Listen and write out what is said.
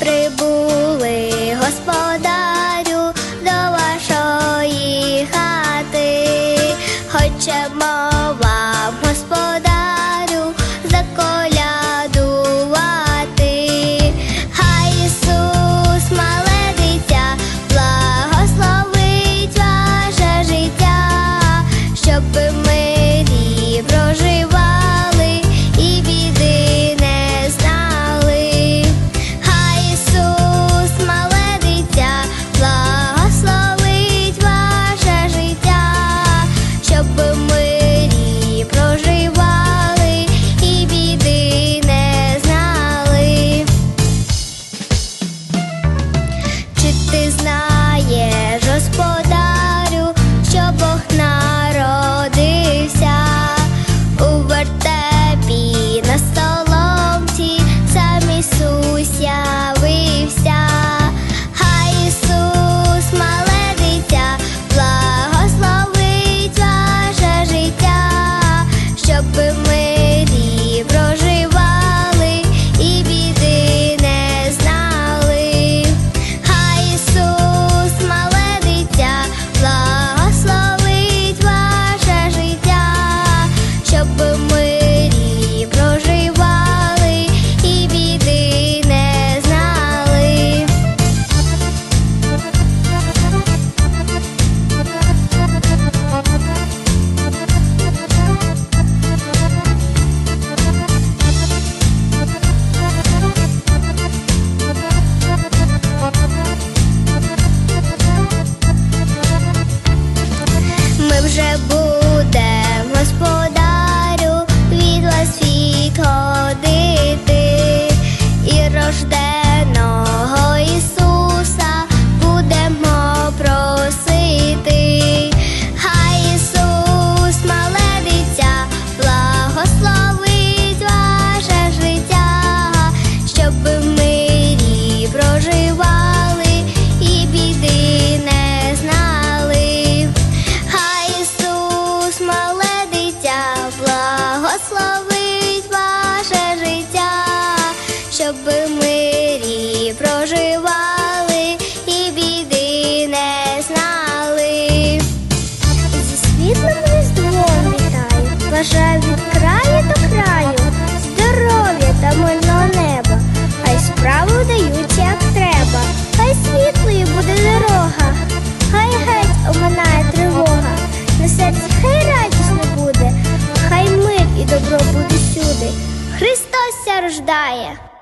Прибули, господарю, до вашої хати, хочемо. вже мале благословить ваше життя, щоб ви yeah.